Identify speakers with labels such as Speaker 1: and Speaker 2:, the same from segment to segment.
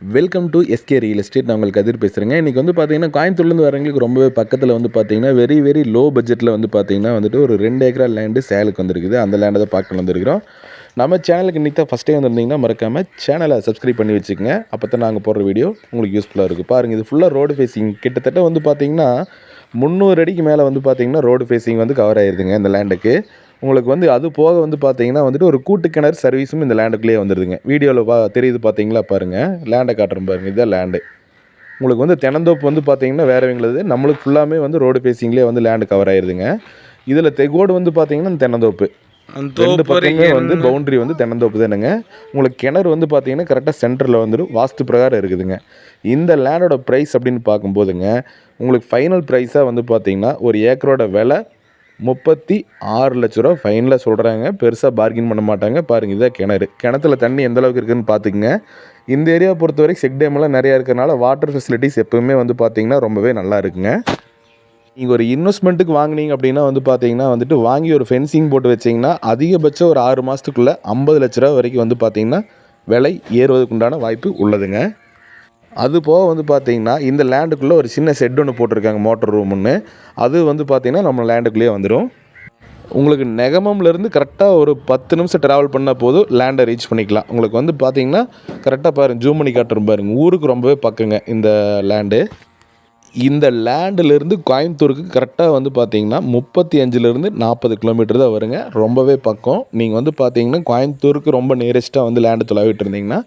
Speaker 1: Welcome to SK real estate நான் உங்களுக்கு கதிர் பேசுகிறேங்க இன்றைக்கி வந்து பார்த்தீங்கன்னா கோயம்புத்தூர்லேருந்து வரவங்களுக்கு ரொம்பவே பக்கத்தில் வந்து பார்த்தீங்கன்னா வெரி வெரி லோ பட்ஜெட்டில் வந்து பார்த்தீங்கன்னா வந்துட்டு ஒரு ரெண்டு ஏக்கரா லேண்டு சேலுக்கு வந்திருக்குது. அந்த லேண்டை தான் பார்க்க வந்திருக்கிறோம். நம்ம சேனலுக்கு இன்றைக்கி தான் ஃபஸ்ட் டைம் வந்திருந்தீங்கன்னா மறக்காமல் சேனலை சப்ஸ்கிரைப் பண்ணி வச்சுக்கோங்க. அப்போ தான் நாங்கள் போடுற வீடியோ உங்களுக்கு யூஸ்ஃபுல்லாக இருக்குது பாருங்கள் இது ஃபுல்லாக ரோடு ஃபேஸிங் கிட்டத்தட்ட வந்து பார்த்தீங்கன்னா முந்நூறு அடிக்கு மேலே வந்து பார்த்தீங்கன்னா ரோடு ஃபேஸிங் வந்து கவர் ஆயிருதுங்க இந்த லேண்டுக்கு உங்களுக்கு வந்து அது போக வந்து பார்த்தீங்கன்னா வந்துட்டு ஒரு கூட்டு கிணறு சர்வீஸும் இந்த லேண்டுக்குள்ளேயே வந்துடுதுங்க வீடியோவில் பா தெரியுது பார்த்தீங்களா பாருங்கள் லேண்டை காட்டுறேன் பாருங்கள் இதுதான் லேண்டு உங்களுக்கு வந்து தெனந்தோப்பு வந்து பார்த்தீங்கன்னா வேறவங்களது நம்மளுக்கு ஃபுல்லாமே வந்து ரோடு ஃபேஸிங்லேயே வந்து லேண்டு கவர் ஆயிருதுங்க. இதில் தெகோடு வந்து பார்த்தீங்கன்னா தென்னந்தோப்பு. ரெண்டு பக்கமே வந்து பவுண்டரி வந்து தென்னந்தோப்பு தானுங்க உங்களுக்கு கிணறு வந்து பார்த்தீங்கன்னா கரெக்டாக சென்டரில் வந்துடும் வாஸ்து பிரகாரம் இருக்குதுங்க. இந்த லேண்டோட ப்ரைஸ் அப்படின்னு பார்க்கும்போதுங்க உங்களுக்கு ஃபைனல் ப்ரைஸாக வந்து பார்த்தீங்கன்னா ஒரு ஏக்கரோட விலை முப்பத்தி ஆறு லட்ச ரூபா. ஃபைனில் சொல்கிறாங்க பெருசாக பார்கின் பண்ண மாட்டாங்க. பாருங்கள் இதான் கிணறு. கிணத்துல தண்ணி எந்த அளவுக்கு இருக்குதுன்னு பார்த்துக்குங்க. இந்த ஏரியா பொறுத்தவரைக்கும் செக் டேம்லாம் நிறையா இருக்கிறனால வாட்டர் ஃபெசிலிட்டிஸ் எப்பவுமே வந்து பார்த்தீங்கன்னா ரொம்பவே நல்லா இருக்குங்க. நீங்கள் ஒரு இன்வெஸ்ட்மெண்ட்டுக்கு வாங்குனீங்க அப்படின்னா வந்து பார்த்தீங்கன்னா வந்துட்டு வாங்கி ஒரு ஃபென்சிங் போட்டு வச்சிங்கன்னா அதிகபட்சம் ஒரு ஆறு மாதத்துக்குள்ளே ஐம்பது லட்ச ரூபா வரைக்கும் வந்து பார்த்தீங்கன்னா விலை ஏறுவதற்கு உண்டான வாய்ப்பு உள்ளதுங்க. அது போக வந்து பார்த்தீங்கன்னா இந்த லேண்டுக்குள்ளே ஒரு சின்ன ஷெட் ஒன்று போட்டிருக்காங்க மோட்டர் ரூம்னு அது வந்து பார்த்தீங்கன்னா நம்ம லேண்டுக்குள்ளேயே வந்துடும் உங்களுக்கு நெகமம்லேருந்து கரெக்டாக ஒரு பத்து நிமிஷம் ட்ராவல் பண்ணால் போதும் லேண்டை ரீச் பண்ணிக்கலாம். உங்களுக்கு வந்து பார்த்தீங்கன்னா கரெக்டாக பாருங்கள் ஜூம் பண்ணி காட்டுறோம் பாருங்க. ஊருக்கு ரொம்பவே பக்கங்க இந்த லேண்டு இந்த லேண்டிலேருந்து கோயம்புத்தூருக்கு கரெக்டாக வந்து பார்த்தீங்கன்னா முப்பத்தி அஞ்சுலேருந்து நாற்பது கிலோமீட்டர் தான் வருங்க. ரொம்பவே பக்கம். நீங்கள் வந்து பார்த்தீங்கன்னா கோயம்புத்தூருக்கு ரொம்ப நியரஸ்ட்டாக வந்து லேண்டு தொலைவிட்டு இருந்தீங்கன்னா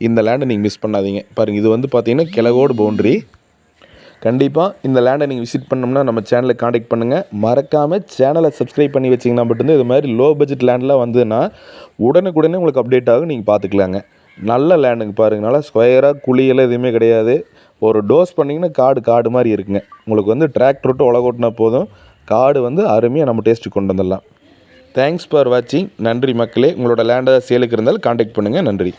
Speaker 1: இந்த லேண்டை நீங்கள் மிஸ் பண்ணாதீங்க. பாருங்கள் இது வந்து பார்த்தீங்கன்னா கிழகோடு பவுண்ட்ரி கண்டிப்பாக இந்த லேண்டை நீங்கள் விசிட் பண்ணோம்னா நம்ம சேனலை காண்டாக்ட் பண்ணுங்கள் மறக்காமல் சேனலை சப்ஸ்கிரைப் பண்ணி வச்சிங்கன்னா மட்டும்தான் இது மாதிரி லோ பட்ஜெட் லேண்டெலாம் வந்ததுன்னா உடனுக்குடனே உங்களுக்கு அப்டேட் ஆகும் நீங்கள் பார்த்துக்கலாங்க நல்ல லேண்டுங்க பாருங்கள் நல்லா ஸ்கொயராக குழியெல்லாம் எதுவுமே கிடையாது. ஒரு டோஸ் பண்ணிங்கன்னா காடு காடு மாதிரி இருக்குங்க. உங்களுக்கு வந்து டிராக்டர் விட்டு உலகோட்டினா போதும். காடு வந்து அருமையாக நம்ம டேஸ்ட்டு கொண்டு வந்துடலாம். தேங்க்ஸ் ஃபார் வாட்சிங் நன்றி மக்களே. உங்களோட லேண்டை சேலுக்கு இருந்தால் காண்டாக்ட் பண்ணுங்கள் நன்றி.